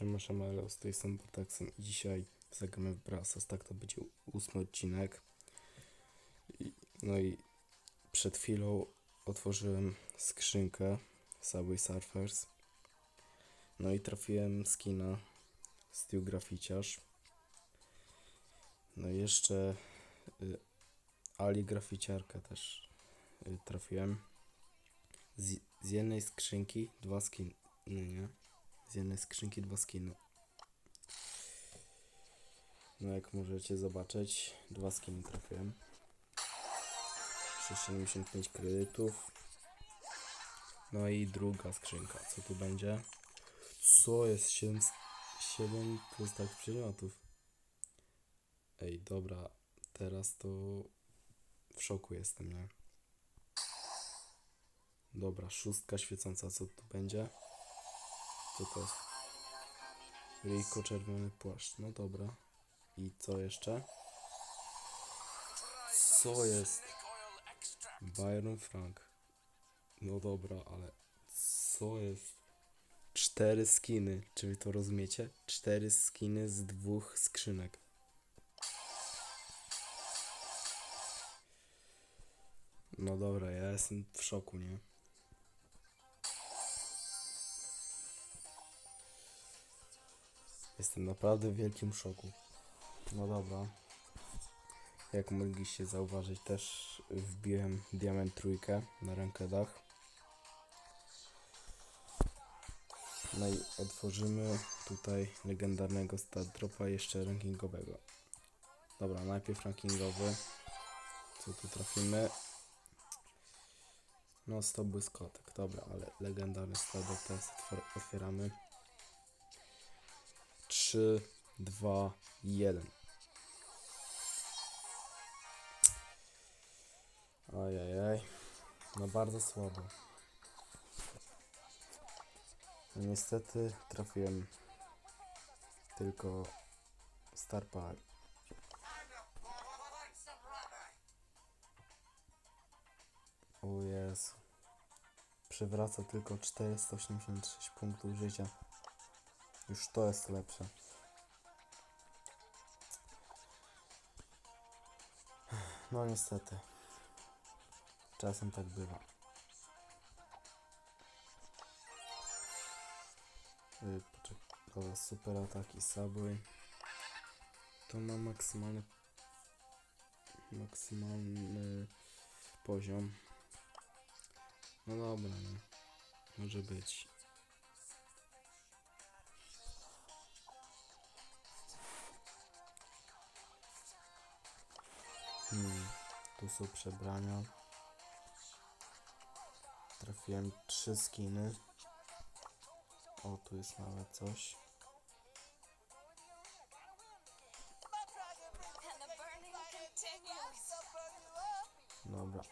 Siema, siema, z tej strony i dzisiaj zagramy w Brasas, tak to będzie ósmy odcinek. I, no i przed chwilą otworzyłem skrzynkę Subway Surfers. No i trafiłem skina Stu Graficiarz. No i jeszcze y, Ali Graficiarkę też y, trafiłem. Z, z jednej skrzynki dwa skiny, nie? Z jednej skrzynki dwa skiny. No jak możecie zobaczyć, dwa skiny trafiłem. 675 kredytów. No i druga skrzynka. Co tu będzie? Co jest 7, 7 plus tak przedmiotów? Ej, dobra. Teraz to w szoku jestem, nie? Dobra, szóstka świecąca. Co tu będzie? Co to jest? Rico czerwony płaszcz. No dobra. I co jeszcze? Co jest? Byron Frank. No dobra, ale co jest? Cztery skiny. Czy wy to rozumiecie? Cztery skiny z dwóch skrzynek. No dobra, ja jestem w szoku, nie? Jestem naprawdę w wielkim szoku. No dobra. Jak mogliście zauważyć, też wbiłem diament trójkę na rankedach. No i otworzymy tutaj legendarnego stat dropa jeszcze rankingowego. Dobra, najpierw rankingowy. Co tu trafimy? No 100 błyskotek, dobra, ale legendarny stat drop teraz otwieramy. 3, 2, 1. Ajajaj. No bardzo słabo. Niestety trafiłem tylko Star Power. O Jezu. Przywraca tylko 486 punktów życia. Już to jest lepsze. No niestety. Czasem tak bywa. Yy, poczekaj. Super ataki Subway. To ma maksymalny maksymalny poziom. No dobra, no. Może być. Hmm, tu są przebrania. Trafiłem trzy skiny. O, tu jest nawet coś. Dobra.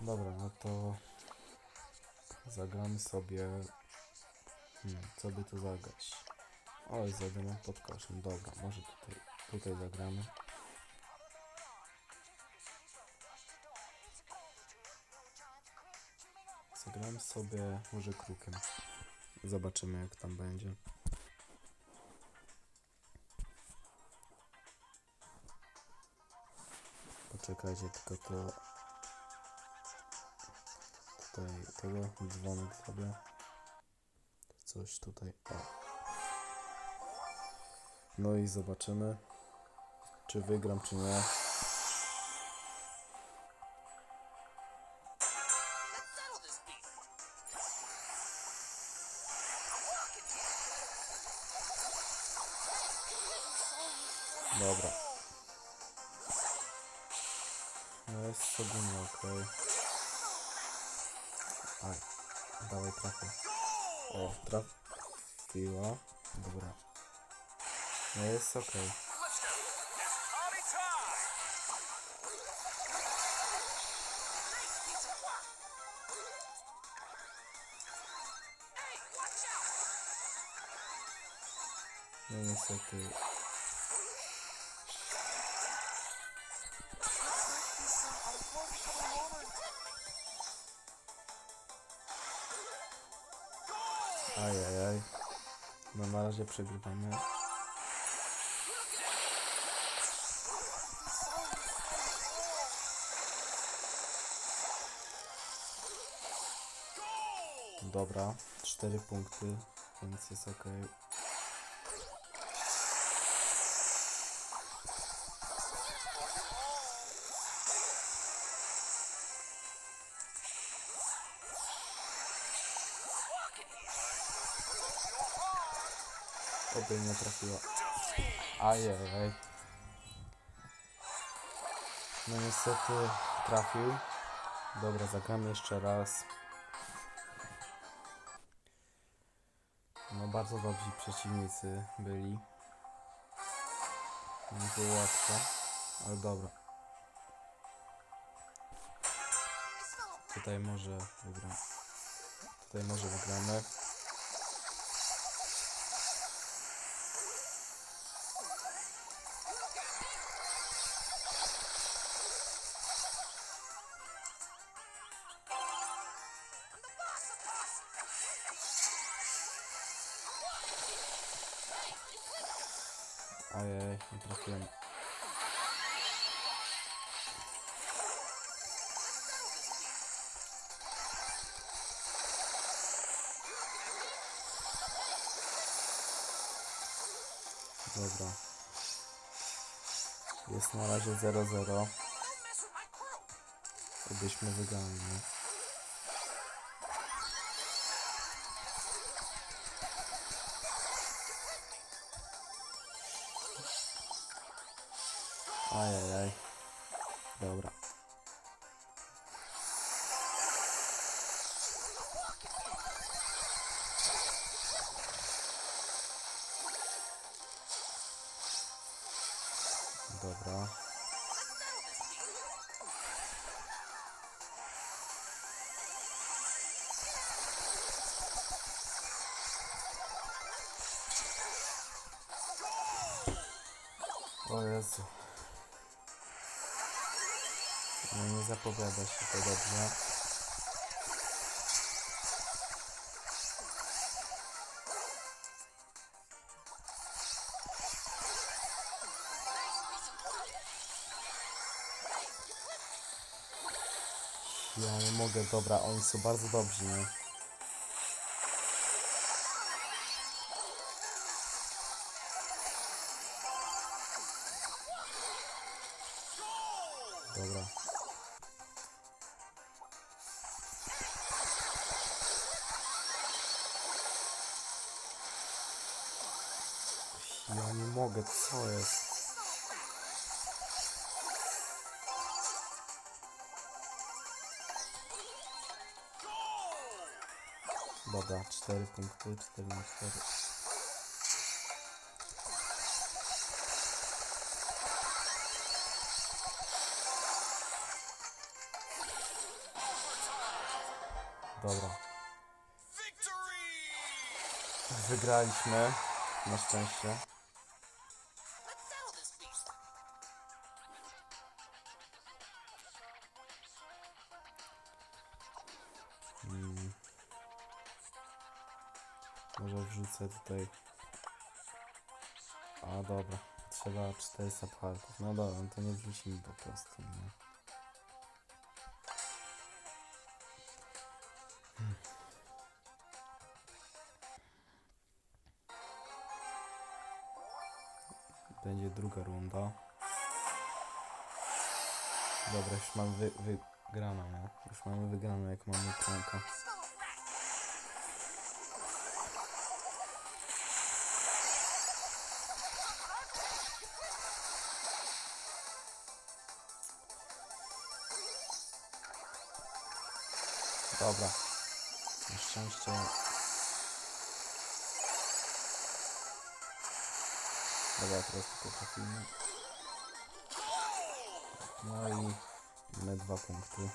Dobra, no to zagramy sobie. Hmm, co by tu zagrać? Oj, zagramy pod koszem. Dobra, może tutaj, tutaj zagramy. Zagramy sobie może krukiem. Zobaczymy jak tam będzie. Poczekajcie, tylko to tutaj tego dzwonek zrobię. Coś tutaj. O. No i zobaczymy, czy wygram, czy nie. Dobra. No jest ogólnie ok. Aj, dawaj trafię. O, trafiła. Dobra. No jest ok. Let's niestety. Ajajaj. No na razie przegrywamy. Dobra, 4 punkty, więc jest ok. Oby nie trafiła. Ajajaj. No niestety trafił. Dobra, zagramy jeszcze raz. No bardzo dobrzy przeciwnicy byli. Nie było łatwo, ale dobra. Tutaj może wygram. Tutaj może wygramy. Ojej, nie trafiłem. Dobra. Jest na razie 0-0. Don't mess with my crew. Obyśmy wygrali. Ajajaj. Dobra. Dobra. O Jezu. No nie zapowiada się to dobrze. Ja nie mogę, dobra, oni są bardzo dobrzy, nie? Dobra. Ja nie mogę, co jest? Dobra, 4 punkty, 4 na 4. Dobra, wygraliśmy, na szczęście. Może wrzucę tutaj. A dobra, trzeba 400 parków. No dobra, no to nie wrzucimy po prostu. Nie? Hmm. Będzie druga runda. Dobra, już mamy wy, wygraną, nie? Już mamy wygraną, jak mamy krąka. Dobra. Na szczęście. Dobra, teraz tylko trafimy. No i mamy dwa punkty.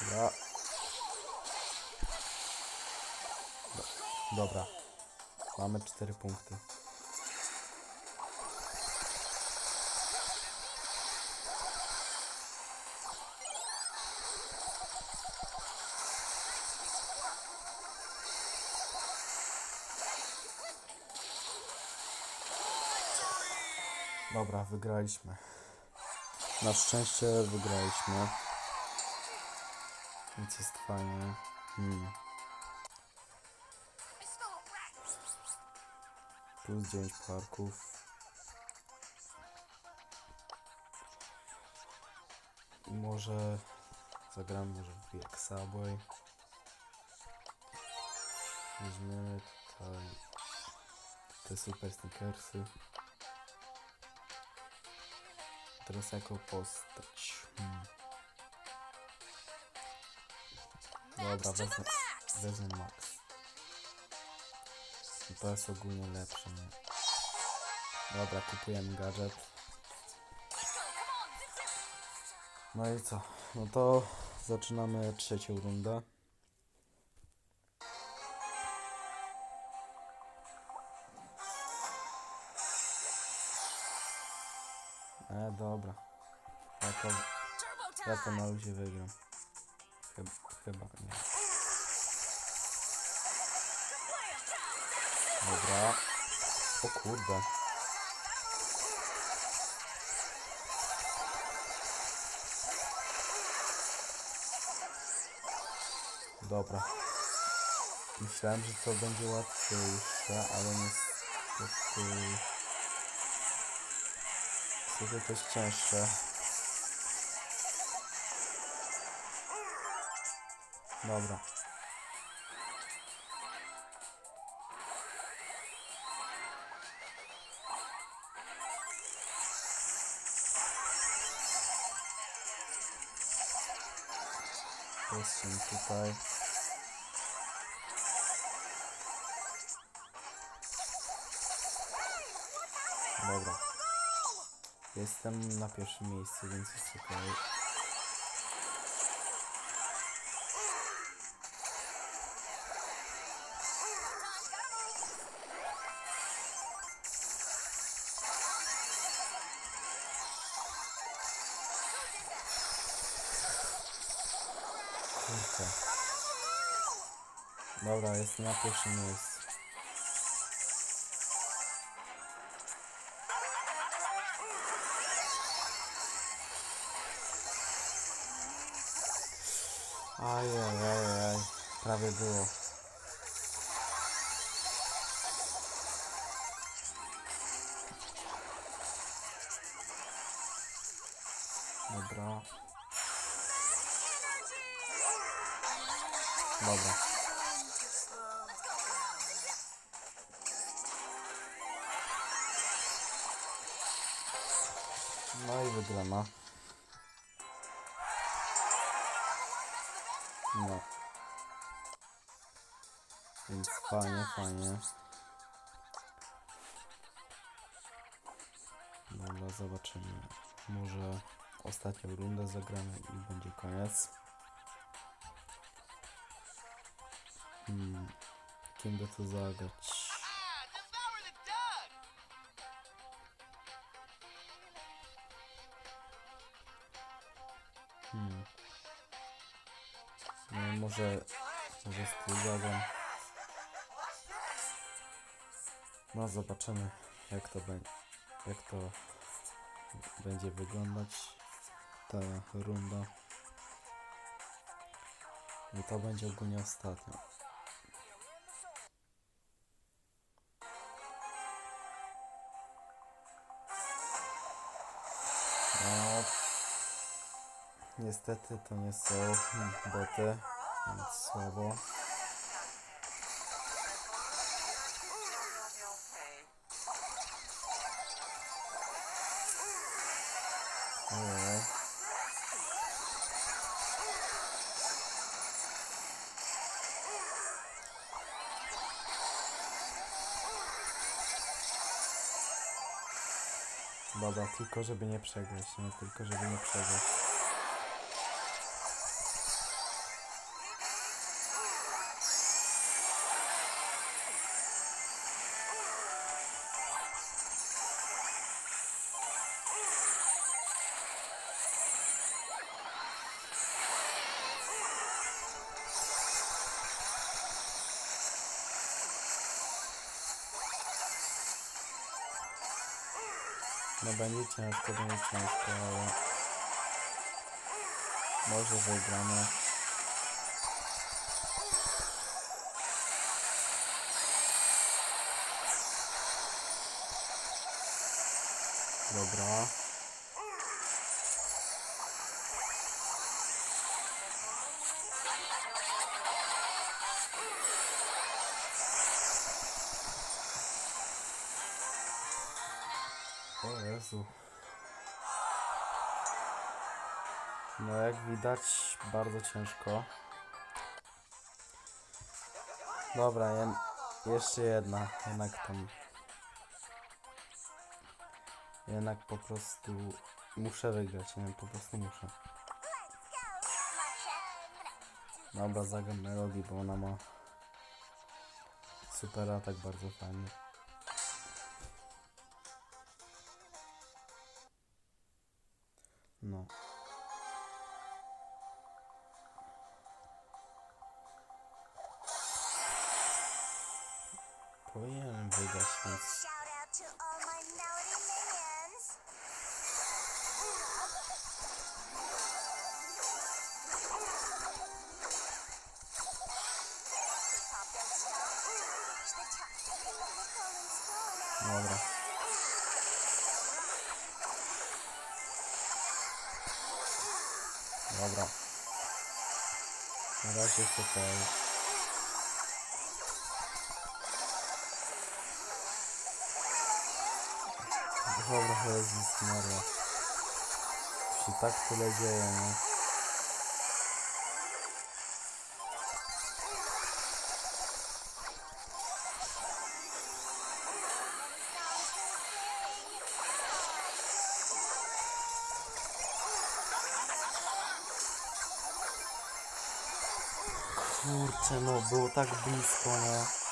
Dobra. Dobra. Mamy 4 punkty. Dobra, wygraliśmy. Na szczęście wygraliśmy. Więc jest fajnie. Hmm. Plus 9 parków. Może zagramy może jak Subway. Weźmiemy tutaj te super sneakersy. Teraz jako postać. Hmm. Dobra, wezmę, wezmę Max. To jest ogólnie lepsze, nie? Dobra, kupujemy gadżet. No i co? No to zaczynamy trzecią rundę. E, dobra. Ja to, ja to na luzie wygram. Chyba, chyba nie. Dobra. O kurde. Dobra. Myślałem, że to będzie łatwiejsze, ale niestety... To jest cięższe. Dobra. Prosimy tutaj. Dobra. Jestem na pierwszym miejscu, więc jest okej. Kurczę. Dobra, jestem na pierwszym miejscu. Ajajajaj, prawie było. Dobra. Dobra. No i wygrana. No. Więc fajnie, fajnie. Dobra, zobaczymy. Może ostatnią rundę zagramy i będzie koniec. Hmm. Kim by tu zagrać? Hmm. No może... Może z tym. No zobaczymy jak to będzie. Jak to będzie wyglądać ta runda. I to będzie ogólnie ostatnia. Niestety to nie są boty, więc słabo. Ojej. Tylko żeby nie przegrać, nie? Tylko żeby nie przegrać. No będzie ciężko, będzie ciężko, ale może wygramy. Dobra. No jak widać bardzo ciężko. Dobra, jem, jeszcze jedna, jednak tam. Jednak po prostu muszę wygrać, nie po prostu muszę. Dobra, zagram Melody, bo ona ma super atak, bardzo fajny. No. Nicole school now. dobra. Dobra. Na razie jest Dobra, Jezus Maria. Tu się tak tyle dzieje, nie? Kurczę, no było tak blisko, nie?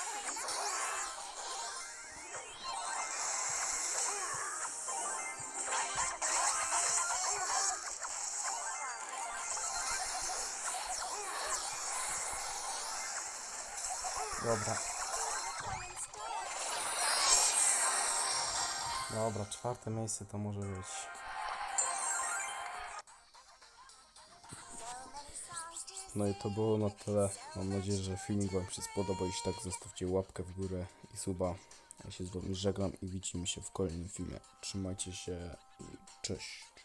Dobra. Dobra, czwarte miejsce to może być. No i to było na tyle. Mam nadzieję, że filmik Wam się spodobał. Jeśli tak, zostawcie łapkę w górę i suba. Ja się z Wami żegnam i widzimy się w kolejnym filmie. Trzymajcie się i cześć.